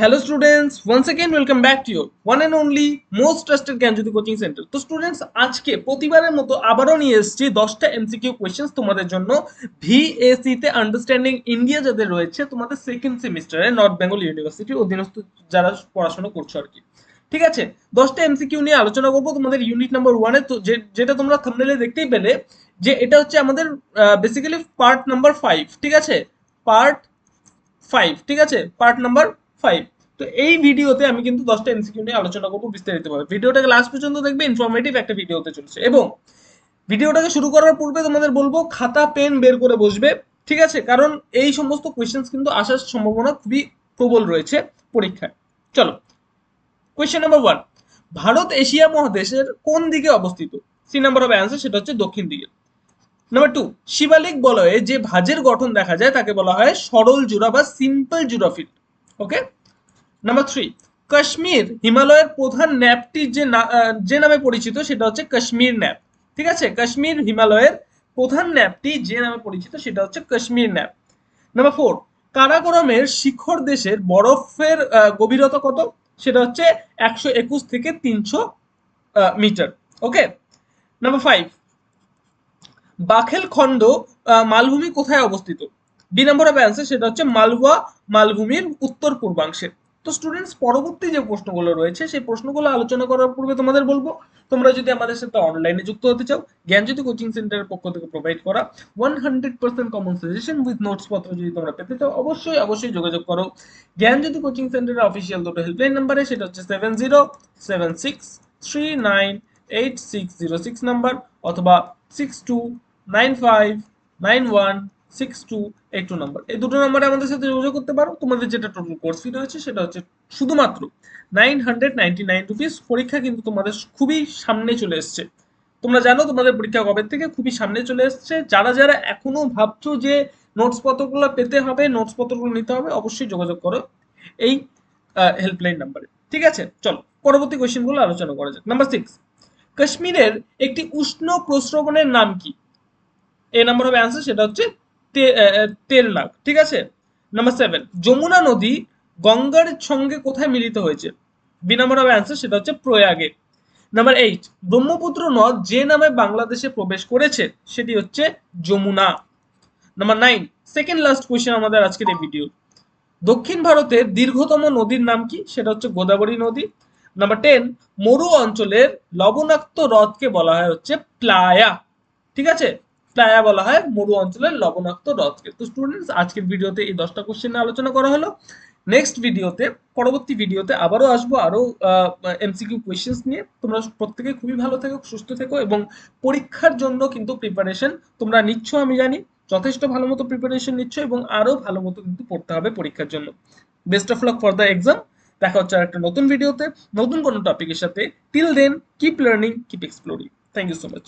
Hello students once again welcome back to your one and only most trusted Gyanjyoti coaching centre তো students আজকে প্রতিবারের মতো আবারও নিয়ে এসেছি দশটা এমসিকিউ কোয়েশ্চেন্স তোমাদের জন্য। ভিএসি তে আন্ডারস্ট্যান্ডিং ইন্ডিয়া যাদের রয়েছে, তোমাদের সেকেন্ড সেমিস্টারে নর্থ বেঙ্গল ইউনিভার্সিটির অধীনস্থ যারা পড়াশোনা করছ আর কি। ঠিক আছে? দশটা এমসিকিউ নিয়ে আলোচনা করব। তোমাদের ইউনিট নাম্বার ওয়ানে যেটা তোমরা থাম্বনেলে দেখতেই পেলে, যে এটা হচ্ছে আমাদের বেসিক্যালি পার্ট নাম্বার ফাইভ ঠিক আছে? পার্ট ফাইভ ঠিক আছে? পার্ট নাম্বার ফাইভ তো এই ভিডিওতে আমি কিন্তু দশটা এমসিকিউ নিয়ে আলোচনা করব বিস্তারিতভাবে। ভিডিওটাকে লাস্ট পর্যন্ত দেখবে ইনফরমেটিভ একটা ভিডিও হতে চলছে। এবং ভিডিওটাকে শুরু করার পূর্বে তোমাদের বলব, খাতা পেন বের করে বসবে, ঠিক আছে? কারণ এই সমস্ত কোয়েশ্চেন্স কিন্তু আসার সম্ভাবনা খুবই প্রবল রয়েছে পরীক্ষায়। চলো question number one Bharat Asia মহাদেশের কোন দিকে অবস্থিত? সি নাম্বার অফ অ্যান্সার সেটা হচ্ছে দক্ষিণ দিকে। নাম্বার টু শিবালিক বলয়ে যে ভাজের গঠন দেখা যায়, তাকে বলা হয় সরল জুড়া বা সিম্পল জুরাফিট ওকে নাম্বার থ্রি কাশ্মীর হিমালয়ের প্রধান ন্যাপটি যে যে নামে পরিচিত সেটা হচ্ছে কাশ্মীর ন্যাপ। ঠিক আছে? কাশ্মীর হিমালয়ের প্রধান ন্যাপটি যে নামে পরিচিত সেটা হচ্ছে কাশ্মীর ন্যাপ। নাম্বার ফোর কারাকোরমের শিখর দেশের বরফের গভীরতা কত? সেটা হচ্ছে একশো একুশ থেকে তিনশো metre. Okay number five Baghelkhand আহ, মালভূমি কোথায় অবস্থিত? বি নম্বর অফ অ্যান্সার সেটা হচ্ছে মালওয়া মালভূমির উত্তর পূর্বাংশে। তো স্টুডেন্টস পরবর্তী যে প্রশ্নগুলো রয়েছে, সেই প্রশ্নগুলো আলোচনা করার পূর্বে তোমাদের বলব, তোমরা যদি আমাদের সাথে অনলাইনে যুক্ত হতে চাও, জ্ঞানজ্যোতি কোচিং সেন্টারের পক্ষ থেকে প্রোভাইড করা one hundred percent common suggestion with notes পত্র যদি তোমরা পেতে চাও, অবশ্যই অবশ্যই যোগাযোগ করো। জ্ঞানজ্যোতি কোচিং সেন্টারের অফিসিয়াল দুটো হেল্পলাইন নাম্বারে সেটা হচ্ছে seven zero seven six three nine eight six zero six number অথবা six two nine five nine one six two eight two number এই দুটো নাম্বারে আমাদের সাথে যোগাযোগ করতে পারো। তোমাদের যেটা টোটাল কোর্স ফি রয়েছে সেটা হচ্ছে শুধুমাত্র nine hundred ninety nine rupees পরীক্ষা কিন্তু তোমাদের খুবই সামনে চলে এসছে। তোমরা জানো তোমাদের পরীক্ষা কবে থেকে? খুবই সামনে চলে এসছে। যারা যারা এখনও ভাবছ যে নোটস পত্রগুলো পেতে হবে নোটস পত্রগুলো নিতে হবে, অবশ্যই যোগাযোগ করো এই হেল্পলাইন নাম্বারে ঠিক আছে? চলো, পরবর্তী কোয়েশ্চেনগুলো আলোচনা করা যাক। নাম্বার সিক্স কাশ্মীরের একটি উষ্ণ প্রস্রবণের নাম কি? এ নাম্বার হবে অ্যান্সার সেটা হচ্ছে তে- আহ, আহ, তেলনাগ ঠিক আছে? নাম্বার সেভেন যমুনা নদী গঙ্গার সঙ্গে কোথায় মিলিত হয়েছে? বি নাম্বার অ্যান্সার সেটা হচ্ছে প্রয়াগে। নাম্বার এইট ব্রহ্মপুত্র নদ যে নামে বাংলাদেশে প্রবেশ করেছে সেটি হচ্ছে Jamuna. Number nine second last question আমাদের আজকের এই ভিডিও দক্ষিণ ভারতের দীর্ঘতম নদীর নাম কি? সেটা হচ্ছে গোদাবরী নদী। নাম্বার টেন মরু অঞ্চলের লবণাক্ত হ্রদকে বলা হয় হচ্ছে প্লায়া। ঠিক আছে? প্লায়া বলা হয় মরু অঞ্চলের লবণাক্ত হ্রদকে। তো স্টুডেন্টস আজকের ভিডিওতে এই দশটা কোশ্চেন আলোচনা করা হলো। নেক্সট ভিডিওতে, পরবর্তী ভিডিওতে আবারও আসব আরও এমসিকিউ কোয়েশ্চেন্স নিয়ে। তোমরা প্রত্যেকে খুবই ভালো থেকো, সুস্থ থেকো এবং পরীক্ষার জন্য কিন্তু প্রিপারেশন তোমরা নিচ্ছ, আমি জানি। যথেষ্ট ভালো মতো প্রিপারেশন নিচ্ছ এবং আরও ভালো মতো কিন্তু পড়তে হবে পরীক্ষার জন্য। Best of luck for the exam দেখা হচ্ছে আর একটা নতুন ভিডিওতে। নতুন কোনো টপিকের সাথে। Till then keep learning keep exploring thank you so much